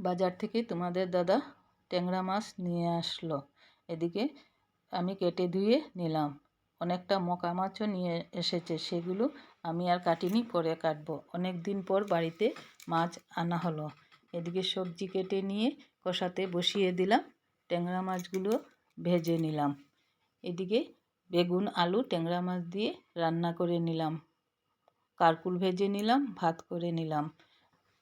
বাজার থেকে তোমাদের দাদা ট্যাংরা মাছ নিয়ে আসলো। এদিকে আমি কেটে ধুয়ে নিলাম। অনেকটা মকা মাছও নিয়ে এসেছে, সেগুলো আমি আর কাটিনি, পরে কাটবো। অনেক দিন পর বাড়িতে মাছ আনা হলো। এদিকে সবজি কেটে নিয়ে কষাতে বসিয়ে দিলাম, ট্যাংরা মাছগুলো ভেজে নিলাম। এদিকে বেগুন, আলু, ট্যাংরা মাছ দিয়ে রান্না করে নিলাম। কারকুল ভেজে নিলাম, ভাত করে নিলাম।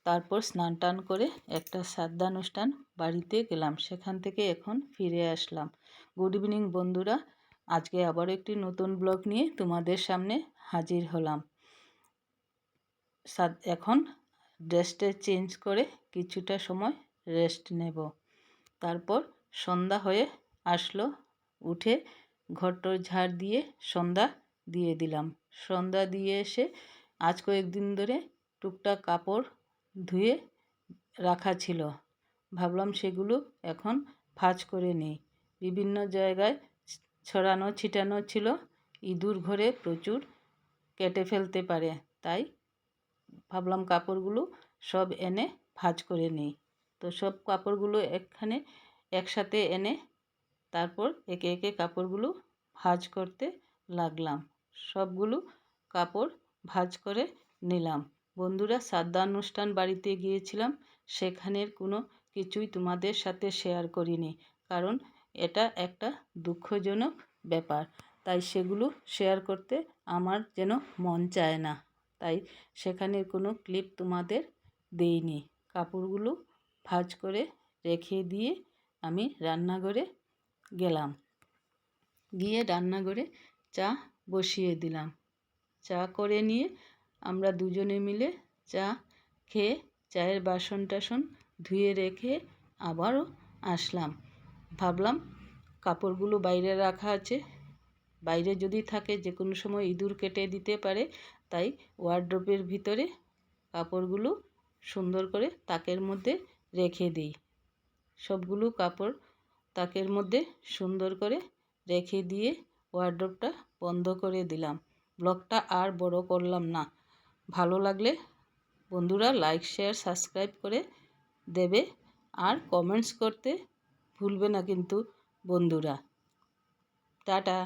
তারপর স্নান টান করে একটা শ্রাদ্ধানুষ্ঠান বাড়িতে গেলাম। সেখান থেকে এখন ফিরে আসলাম। গুড ইভিনিং বন্ধুরা। আজকে আবার একটি নতুন ব্লগ নিয়ে তোমাদের সামনে হাজির হলাম। এখন ড্রেসটা চেঞ্জ করে কিছুটা সময় রেস্ট নেব। তারপর সন্ধ্যা হয়ে আসলো। উঠে ঘরটর ঝাড় দিয়ে সন্ধ্যা দিয়ে দিলাম। সন্ধ্যা দিয়ে এসে আজ কয়েকদিন ধরে টুকটাক কাপড় ধুয়ে রাখা ছিল। ভাবলাম সেগুলো এখন ভাঁজ করে নিই। বিভিন্ন জায়গায় ছড়ানো, ছিটানো ছিল। ইঁদুর ঘরে প্রচুর কেটে ফেলতে পারে, তাই ভাবলাম কাপড়গুলো সব এনে ভাঁজ করে নিই। তো সব কাপড়গুলো এখানে একসাথে এনে তারপর একে একে কাপড়গুলো ভাঁজ করতে লাগলাম। সবগুলো কাপড় ভাঁজ করে নিলাম। বন্ধুরা শ্রাদ্ধানুষ্ঠান বাড়িতে গিয়েছিলাম। সেখানের কোনো কিছুই তোমাদের সাথে শেয়ার করিনি, কারণ এটা একটা দুঃখজনক ব্যাপার। তাই সেগুলো শেয়ার করতে আমার যেন মন চায় না। তাই সেখানের কোনো ক্লিপ তোমাদের দেইনি। কাপড়গুলো ভাঁজ করে রেখে দিয়ে আমি রান্নাঘরে গেলাম। গিয়ে রান্নাঘরে চা বসিয়ে দিলাম। চা করে নিয়ে আমরা দুজনে মিলে চা খেয়ে চায়ের বাসন টাসন ধুয়ে রেখে আবারও আসলাম। ভাবলাম কাপড়গুলো বাইরে রাখা আছে। বাইরে যদি থাকে যে কোনো সময় ইঁদুর কেটে দিতে পারে, তাই ওয়ার্ড্রপের ভিতরে কাপড়গুলো সুন্দর করে তাকের মধ্যে রেখে দিই। সবগুলো কাপড় তাকের মধ্যে সুন্দর করে রেখে দিয়ে ওয়ার্ড্রপটা বন্ধ করে দিলাম। ব্লগটা আর বড় করলাম না। ভালো লাগলে বন্ধুরা লাইক শেয়ার সাবস্ক্রাইব করে দেবে আর কমেন্টস করতে ভুলবে না কিন্তু বন্ধুরা। টাটা।